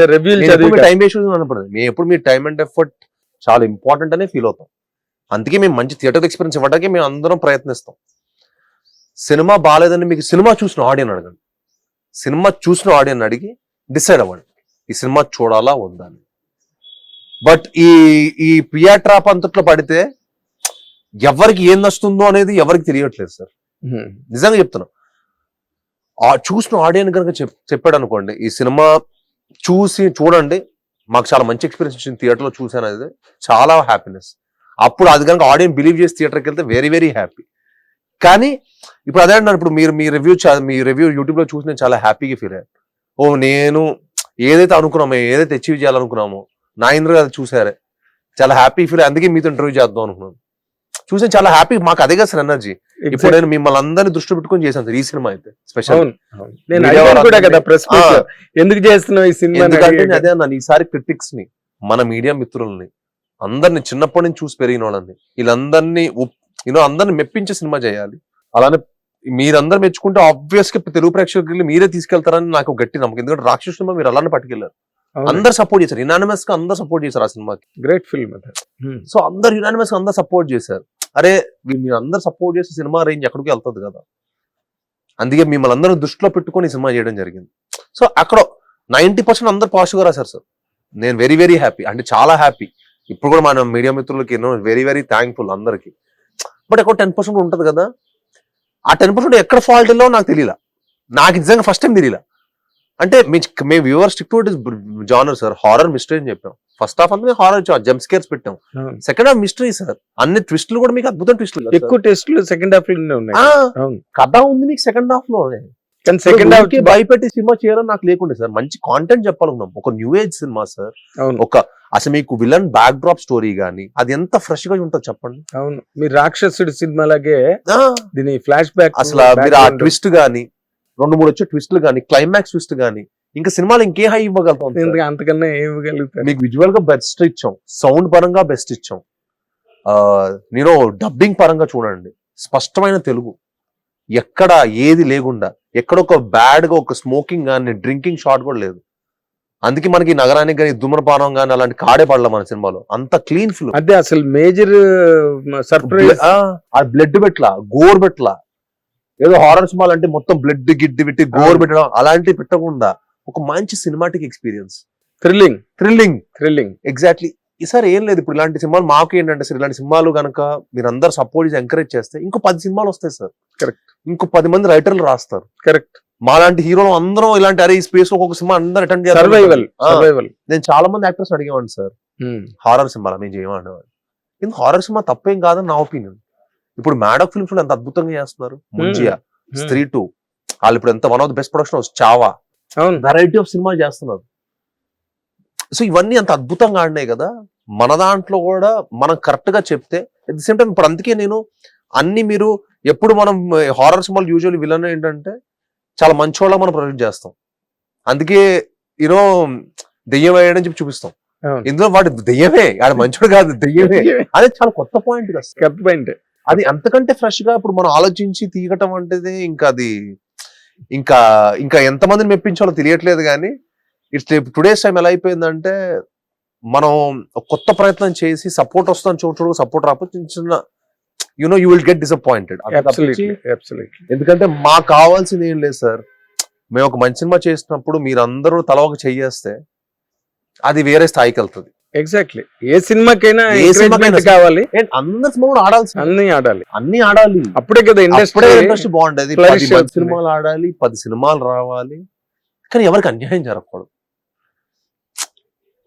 Time waste అనపడదు. మేము ఎప్పుడు మీ టైం అండ్ ఎఫర్ట్ చాలా ఇంపార్టెంట్ అనే ఫీల్ అవుతాం. అందుకే మేము మంచి థియేటర్ ఎక్స్పీరియన్స్ ఇవ్వడానికి మేము అందరం ప్రయత్నిస్తాం. సినిమా బాగాలేదని మీకు సినిమా చూసిన ఆడియన్ అడగండి. సినిమా చూసిన ఆడియన్ అడిగి డిసైడ్ అవ్వండి. ఈ సినిమా చూడాలా వద్దా అని. బట్ ఈ ఈ పియా ట్రాప్ అంతట్లో పడితే ఎవరికి ఏం నచ్చుతుందో అనేది ఎవరికి తెలియట్లేదు సార్. నిజంగా చెప్తున్నా. చూసిన ఆడియన్ కనుక చెప్ చెప్పాడు అనుకోండి ఈ సినిమా చూసి చూడండి. మాకు చాలా మంచి ఎక్స్పీరియన్స్ వచ్చింది థియేటర్లో చూసాను అది. చాలా హ్యాపీనెస్ అప్పుడు అది కనుక ఆడియన్స్ బిలీవ్ చేసి థియేటర్కి వెళ్తే వెరీ వెరీ హ్యాపీ కానీ ఇప్పుడు అదే అంటున్నారు ఇప్పుడు మీరు మీ రివ్యూ మీ రివ్యూ యూట్యూబ్లో చూసి నేను చాలా హ్యాపీగా ఫీల్ అయ్యాను. ఓ నేను ఏదైతే అనుకున్నామో ఏదైతే అచీవ్ చేయాలనుకున్నామో నా ఇంద్ర అది చూసారే చాలా హ్యాపీ ఫీల్ అందుకే మీతో ఇంటర్వ్యూ చేద్దాం అనుకున్నాను. చూసి చాలా హ్యాపీ మాకు అదే కదా సార్ ఎనర్జీ ఇప్పుడు నేను మిమ్మల్ని అందరినీ దృష్టి పెట్టుకొని చేశాను సార్ ఈ సినిమా అయితే స్పెషల్. నేను కూడా కదా ప్రెస్ ఎందుకు చేస్తున్నావు ఈ సినిమా? ఎందుకంటే అదే అన్నాను ఈసారి క్రిటిక్స్ని మన మీడియా మిత్రుల్ని అందరిని చిన్నప్పటి నుంచి చూసి పెరిగిన వాళ్ళని వీళ్ళందరినీ యూనో అందరిని మెప్పించే సినిమా చేయాలి. అలానే మీరందరూ మెచ్చుకుంటే ఆబ్వియస్గా తెలుగు ప్రేక్షకులు మీరే తీసుకెళ్తారని నాకు గట్టి నమ్మకం. ఎందుకంటే రాక్షసు సినిమా మీరు అలానే పట్టుకెళ్ళారు. అవును. అందరు సపోర్ట్ చేశారు. ఇనానిమస్గా అందరు సపోర్ట్ చేశారు ఆ సినిమాకి. Great film. సో అందరు యునానిమస్ అందరు సపోర్ట్ చేశారు. అరే మీరు అందరు సపోర్ట్ చేసే సినిమా రేంజ్ ఎక్కడికి వెళ్తుంది కదా. అందుకే మిమ్మల్ని అందరూ దృష్టిలో పెట్టుకొని ఈ సినిమా చేయడం జరిగింది. సో అక్కడ నైన్టీ పర్సెంట్ అందరు పాజిటివ్గా రాశారు సార్. నేను వెరీ వెరీ హ్యాపీ అంటే చాలా హ్యాపీ ఇప్పుడు కూడా మన మీడియా మిత్రులకి ఎన్నో వెరీ వెరీ థ్యాంక్ఫుల్ అందరికీ. బట్ అక్కడ టెన్ పర్సెంట్ ఉంటుంది కదా. ఆ టెన్ పర్సెంట్ ఎక్కడ ఫాల్ట్లో నాకు తెలియలా. నాకు నిజంగా ఫస్ట్ టైం తెలియలా. అంటే మీ మేము viewer stick to it genre sir horror mystery అని చెప్పాం. ఫస్ట్ హాఫ్ అంతా హారర్ జంప్ స్కేర్స్ పెట్టాం. సెకండ్ హాఫ్ మిస్టరీ సార్ అన్ని ట్విస్టులు కూడా మీకు అద్భుతం ట్విస్టులు ఎక్కువ టెస్ట్లు సెకండ్ హాఫ్ ఉన్నాయి. కథ ఉంది మీకు సెకండ్ హాఫ్లో కానీ సెకండ్ హాఫ్కి భయపెట్టి సినిమా చేయాలని నాకు లేకుండే సార్ మంచి కాంటెంట్ చెప్పాలనుకున్నాం. ఒక న్యూ ఏజ్ సినిమా సార్ ఒక అసలు మీకు విలన్ బ్యాక్ డ్రాప్ స్టోరీ గానీ అది ఎంత ఫ్రెష్గా ఉంటుంది చెప్పండి. అవును. మీరు రాక్షసుడి సినిమాలాగే ఆ, దీని ఫ్లాష్ బ్యాక్ అసలు మీరు ఆ ట్విస్ట్ గానీ రెండు మూడు వచ్చే ట్విస్ట్లు గానీ క్లైమాక్స్ ట్విస్ట్ గానీ ఇంకా సినిమాలు ఇంకే హై ఇవ్వగలుగుతాం? అంతకన్నా ఏం ఇవ్వగలుగుతారు? మీకు విజువల్గా బెస్ట్ ఇచ్చాం సౌండ్ పరంగా బెస్ట్ ఇచ్చాం. నేను డబ్బింగ్ పరంగా చూడండి స్పష్టమైన తెలుగు. ఎక్కడ ఏది లేకుండా ఎక్కడ ఒక బ్యాడ్గా ఒక స్మోకింగ్ కానీ డ్రింకింగ్ షాట్ కూడా లేదు. అందుకే మనకి నగరానికి కానీ ధూమ్రపానం కానీ అలాంటి కాడే పడలే మన సినిమాలో. అంత క్లీన్ ఫిల్మ్ అదే అసలు మేజర్ సర్ప్రైజ్ ఆ బ్లడ్ పెట్లా గోర్ పెట్లా ఏదో హారర్ సినిమాలు అంటే మొత్తం బ్లడ్ గిడ్డి పెట్టి గోర్. పెట్టడం అలాంటివి పెట్టకుండా ఒక మంచి cinematic experience thrilling thrilling thrilling exactly ఈసారి ఏం లేదు ఇప్పుడు ఇలాంటి సినిమాలు మాకు ఏంటంటే సార్ ఇలాంటి సినిమాలు కనుక మీరు అందరు సపోర్ట్ చేసి ఎంకరేజ్ చేస్తే ఇంకో పది సినిమాలు వస్తాయి సార్. Correct. ఇంకో పది మంది రైటర్లు రాస్తారు. కరెక్ట్ మాలాంటి హీరోలు అందరం ఇలాంటి అరే ఈ స్పేస్ ఒక్కొక్క సినిమా అందరు అటెండ్ సర్వైవల్ సర్వైవల్ నేను చాలా మంది యాక్టర్స్ అడిగేవాడిని సార్. హారర్ సినిమా మేము చేయమనేవాడు హారర్ సినిమా తప్పేం కాదని నా ఒపీనియన్ ఇప్పుడు మ్యాడక్ ఫిల్మ్స్ ఎంత అద్భుతంగా చేస్తున్నారు. ముంజియా స్త్రీ టూ వాళ్ళు ఇప్పుడు ఎంత one of the best production Chhaava అవును. వెరైటీ ఆఫ్ సినిమాలు చేస్తున్నారు. సో ఇవన్నీ అంత అద్భుతంగా ఆడినాయి కదా. మన దాంట్లో కూడా మనం కరెక్ట్గా చెప్తే అట్ ది సేమ్ టైం ఇప్పుడు అందుకే నేను అన్ని మీరు ఎప్పుడు మనం హారర్ సినిమాలు యూజువల్లీ విలన్ ఏంటంటే చాలా మంచోళ్ళ మనం ప్రొజెక్ట్ చేస్తాం. అందుకే యూనో దెయ్యం వేయడం చెప్పి చూపిస్తాం. ఇందులో వాడు దెయ్యమే ఆడ మంచోడు కాదు దెయ్యమే. అదే చాలా కొత్త పాయింట్ కదా. పాయింట్ అది అంతకంటే ఫ్రెష్గా ఇప్పుడు మనం ఆలోచించి తీయటం అంటే ఇంకా అది ఇంకా ఇంకా ఎంతమందిని మెప్పించాలో తెలియట్లేదు కానీ ఇట్స్ టుడేస్ టైం ఎలా అయిపోయిందంటే మనం కొత్త ప్రయత్నం చేసి సపోర్ట్ వస్తాను చోటు సపోర్ట్ రాకపోతే చిన్న చిన్న you know you will get disappointed ఎందుకంటే మాకు కావాల్సింది ఏం లేదు సార్. మేము ఒక మంచి సినిమా చేసినప్పుడు మీరందరూ తల ఒక చెయ్యేస్తే అది వేరే స్థాయికి వెళ్తుంది. ఎగ్జాక్ట్లీ ఏ సినిమాకైనా ఏ సినిమాకైనా కావాలి. అండ్ అందరి సినిమా కూడా ఆడాల్సింది అన్ని ఆడాలి. అన్ని ఆడాలి. అప్పుడే కదా ఇండస్ట్రీ ఇండస్ట్రీ బాగుండేది. పది. సినిమాలు ఆడాలి పది సినిమాలు రావాలి. కానీ ఎవరికి అన్యాయం జరగకూడదు.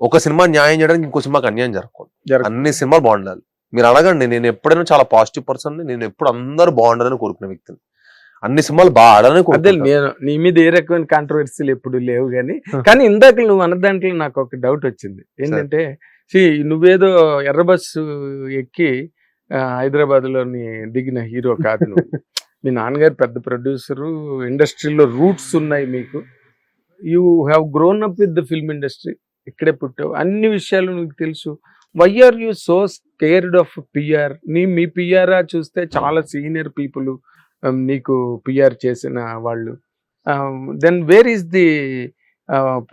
ఒక సినిమా న్యాయం చేయడానికి ఇంకో సినిమాకి అన్యాయం జరగకూడదు. జరగ- అన్ని సినిమాలు బాగుండాలి. మీరు అడగండి నేను ఎప్పుడైనా చాలా పాజిటివ్ పర్సన్ నేను ఎప్పుడు అందరూ బాగుండాలని కోరుకునే వ్యక్తిని. అన్ని సినిమాలు బాగా ఆడాలని అదే కోరుకుంటాను. నేను నీ మీద ఏ రకమైన కాంట్రవర్సీలు ఎప్పుడు లేవు కానీ. కానీ ఇందాక నువ్వు అన్న దాంట్లో నాకు ఒక డౌట్ వచ్చింది. ఏంటంటే నువ్వేదో ఎర్ర బస్సు ఎక్కి హైదరాబాద్లోని దిగిన హీరో కాదు నువ్వు. మీ నాన్నగారు పెద్ద ప్రొడ్యూసరు ఇండస్ట్రీలో రూట్స్ ఉన్నాయి మీకు. You have grown up with the film industry ఇక్కడే పుట్టావు. అన్ని విషయాలు నీకు తెలుసు. Why are you so scared of PR నీ మీ పిఆర్ చూస్తే చాలా సీనియర్ పీపుల్ నీకు పిఆర్ చేసిన వాళ్ళు. Then where is the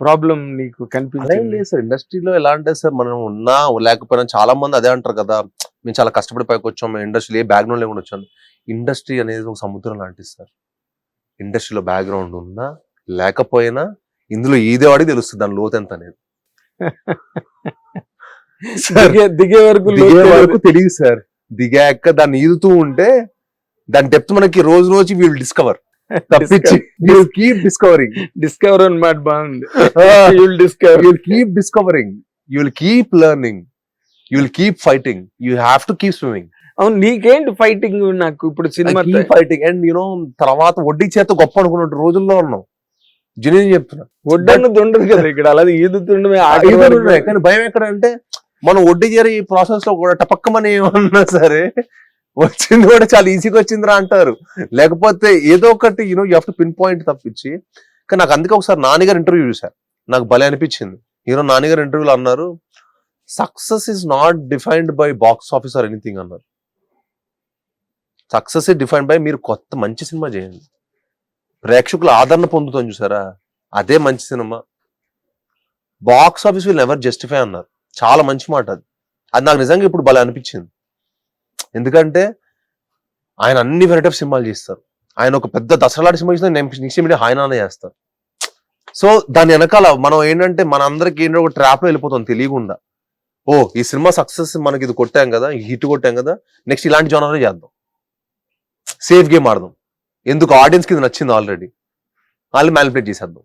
problem నీకు కనిపించింది? సార్ ఇండస్ట్రీలో ఎలా అంటే సార్ మనం ఉన్నా లేకపోయినా చాలా మంది అదే అంటారు కదా మేము చాలా కష్టపడి పైకి వచ్చాం మేము ఇండస్ట్రీలో ఏ బ్యాక్గ్రౌండ్ లేకుండా వచ్చాను ఇండస్ట్రీ అనేది ఒక సముద్రం లాంటిది సార్. ఇండస్ట్రీలో బ్యాక్గ్రౌండ్ ఉన్నా లేకపోయినా ఇందులో ఈదేవాడికి తెలుస్తుంది దాని లోతు ఎంత అనేది. సార్ దిగే వరకు దిగే వరకు తెలియదు సార్. దిగాక దాన్ని ఈదుతూ ఉంటే దాని డెప్త్ మనకి రోజు రోజు వీల్ డిస్కవర్ తప్పించి. విల్ కీప్ డిస్కవరింగ్ డిస్కవర్ అనమాట బాగుంది you'll discover you'll keep discovering. You'll keep learning. You'll keep fighting. You have to keep swimming. అవును నీకేంటి ఫైటింగ్ నాకు ఇప్పుడు సినిమా and you know తర్వాత వడ్డీ చేత గొప్ప అనుకున్న రోజుల్లో ఉన్నాం. జెన్యున్ చెప్తున్నా. వడ్డన్నది ఉండదు కదా ఇక్కడ. అలాగే ఈదుతుండమే. కానీ భయం ఎక్కడ అంటే మనం వడ్డీ చేరి ఈ ప్రాసెస్లో కూడా టపక్కమని ఏమన్నా సరే వచ్చింది కూడా చాలా ఈజీగా వచ్చిందిరా అంటారు. లేకపోతే ఏదో ఒకటి you know you to pinpoint తప్పించి. కానీ నాకు అందుకే ఒకసారి నాన్నగారు ఇంటర్వ్యూ చూసా. నాకు భలే అనిపించింది. హీరో నాన్నగారు ఇంటర్వ్యూలో అన్నారు success is not defined by box office or anything అన్నారు. సక్సెస్ ఇస్ డిఫైన్డ్ బై మీరు కొత్త మంచి సినిమా చేయండి. ప్రేక్షకుల ఆదరణ పొందుతాం చూసారా? అదే మంచి cinema. Box office will never justify అన్నారు. చాలా మంచి మాట అది. అది నాకు నిజంగా ఇప్పుడు భలే అనిపించింది. ఎందుకంటే ఆయన అన్ని వెరైటీ ఆఫ్ సినిమాలు చేస్తారు. ఆయన ఒక పెద్ద దసరాలాంటి సినిమా చేసిన నెక్స్ట్ మీడియా ఆయన చేస్తారు. సో దాని వెనకాల మనం ఏంటంటే మన అందరికి ఏంటో ఒక ట్రాప్లో వెళ్ళిపోతాం తెలియకుండా. ఓ ఈ సినిమా సక్సెస్ మనకి ఇది కొట్టాం కదా హిట్ కొట్టాం కదా నెక్స్ట్ ఇలాంటి జోనర్ చేద్దాం. సేఫ్ గేమ్ ఆడదాం. ఎందుకు? ఆడియన్స్కి ఇది నచ్చింది ఆల్రెడీ వాళ్ళు మ్యానిపులేట్ చేసేద్దాం.